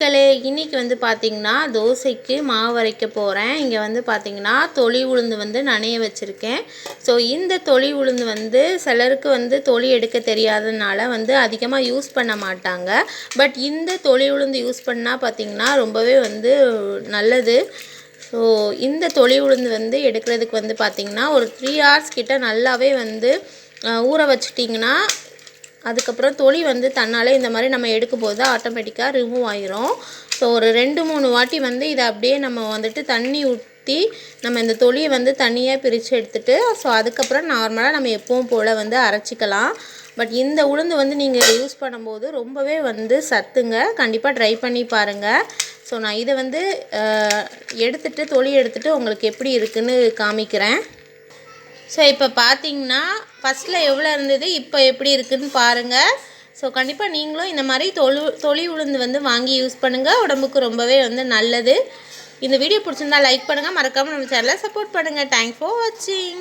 மக்களே இன்னைக்கு வந்து பார்த்திங்கன்னா தோசைக்கு மாவு வரைக்க போகிறேன் இங்கே வந்து பார்த்திங்கன்னா தொளி உளுந்து வந்து நனைய வச்சுருக்கேன். ஸோ இந்த தொளி உளுந்து வந்து சிலருக்கு வந்து தொளி எடுக்க தெரியாததுனால வந்து அதிகமாக யூஸ் பண்ண மாட்டாங்க. பட் இந்த தொளி உளுந்து யூஸ் பண்ணால் பார்த்திங்கன்னா ரொம்பவே வந்து நல்லது. ஸோ இந்த தொளி உளுந்து வந்து எடுக்கிறதுக்கு வந்து பார்த்திங்கன்னா ஒரு த்ரீ ஹவர்ஸ் கிட்ட நல்லாவே வந்து ஊற வச்சிட்டிங்கன்னா அதுக்கப்புறம் தொளி வந்து தன்னாலே இந்த மாதிரி நம்ம எடுக்கும்போது ஆட்டோமேட்டிக்காக ரிமூவ் ஆயிரும். ஸோ ஒரு ரெண்டு மூணு வாட்டி வந்து இதை அப்படியே நம்ம வந்துட்டு தண்ணி ஊற்றி நம்ம இந்த தொளியை வந்து தனியாக பிரித்து எடுத்துட்டு ஸோ அதுக்கப்புறம் நார்மலாக நம்ம எப்பவும் போல் வந்து அரைச்சிக்கலாம். பட் இந்த உளுந்து வந்து நீங்கள் யூஸ் பண்ணும்போது ரொம்பவே வந்து சத்துங்க. கண்டிப்பாக ட்ரை பண்ணி பாருங்கள் ஸோ நான் இதை வந்து எடுத்துகிட்டு தொளி எடுத்துகிட்டு உங்களுக்கு எப்படி இருக்குதுன்னு காமிக்கிறேன். ஸோ இப்போ பார்த்தீங்கன்னா ஃபஸ்ட்டில் எவ்வளோ இருந்தது இப்போ எப்படி இருக்குதுன்னு பாருங்கள் ஸோ கண்டிப்பாக நீங்களும் இந்த மாதிரி தொழு தொளி உளுந்து வந்து வாங்கி யூஸ் பண்ணுங்கள் உடம்புக்கு ரொம்பவே வந்து நல்லது. இந்த வீடியோ பிடிச்சிருந்தா லைக் பண்ணுங்கள் மறக்காமல் நம்ம சேனலை சப்போர்ட் பண்ணுங்கள் தேங்க்ஸ் ஃபார் வாட்சிங்